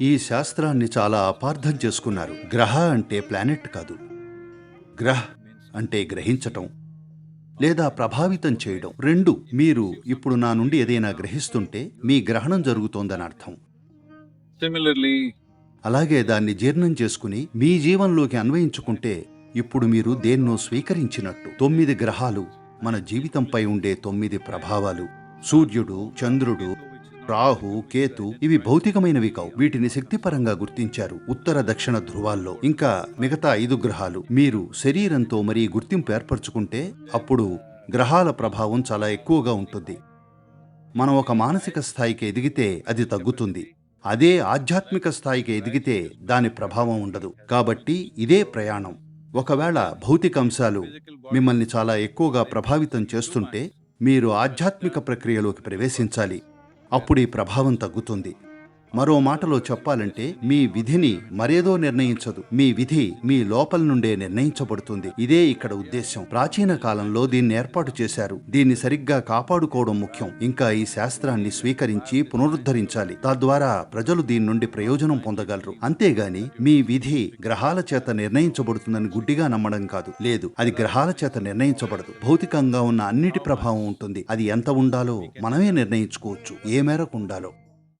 ఈ శాస్త్రాన్ని చాలా అపార్థం చేసుకున్నారు. గ్రహ అంటే ప్లానెట్ కాదు. గ్రహ్ అంటే గ్రహించటం లేదా ప్రభావితం చేయడం. రెండు మీరు ఇప్పుడు నా నుండి ఏదైనా గ్రహిస్తుంటే మీ గ్రహణం జరుగుతోందని అర్థం. Similarly, అలాగే దాన్ని జీర్ణం చేసుకుని మీ జీవంలోకి అన్వయించుకుంటే ఇప్పుడు మీరు దేన్నో స్వీకరించినట్టు. తొమ్మిది గ్రహాలు మన జీవితంపై ఉండే తొమ్మిది ప్రభావాలు. సూర్యుడు చంద్రుడు రాహు కేతు ఇవి భౌతికమైనవి కావు. వీటిని శక్తిపరంగా గుర్తించారు. ఉత్తర దక్షిణ ధ్రువాల్లో ఇంకా మిగతా ఐదు గ్రహాలు. మీరు శరీరంతో మరీ గుర్తింపు ఏర్పరచుకుంటే అప్పుడు గ్రహాల ప్రభావం చాలా ఎక్కువగా ఉంటుంది. మనం ఒక మానసిక స్థాయికి ఎదిగితే అది తగ్గుతుంది. అదే ఆధ్యాత్మిక స్థాయికి ఎదిగితే దాని ప్రభావం ఉండదు. కాబట్టి ఇదే ప్రయాణం. ఒకవేళ భౌతిక అంశాలు మిమ్మల్ని చాలా ఎక్కువగా ప్రభావితం చేస్తుంటే మీరు ఆధ్యాత్మిక ప్రక్రియలోకి ప్రవేశించాలి. అప్పుడు ఈ ప్రభావం తగ్గుతుంది. మరో మాటలో చెప్పాలంటే మీ విధిని మరేదో నిర్ణయించదు. మీ విధి మీ లోపల నుండే నిర్ణయించబడుతుంది. ఇదే ఇక్కడ ఉద్దేశం ప్రాచీన కాలంలో దీన్ని ఏర్పాటు చేశారు. దీన్ని సరిగ్గా కాపాడుకోవడం ముఖ్యం. ఇంకా ఈ శాస్త్రాన్ని స్వీకరించి పునరుద్ధరించాలి. తద్వారా ప్రజలు దీని నుండి ప్రయోజనం పొందగలరు. అంతేగాని మీ విధి గ్రహాల చేత నిర్ణయించబడుతుందని గుడ్డిగా నమ్మడం కాదు. లేదు అది గ్రహాల చేత నిర్ణయించబడదు. భౌతికంగా ఉన్న అన్నిటి ప్రభావం ఉంటుంది. అది ఎంత ఉండాలో మనమే నిర్ణయించుకోవచ్చు. ఏ మేరకు ఉండాలో.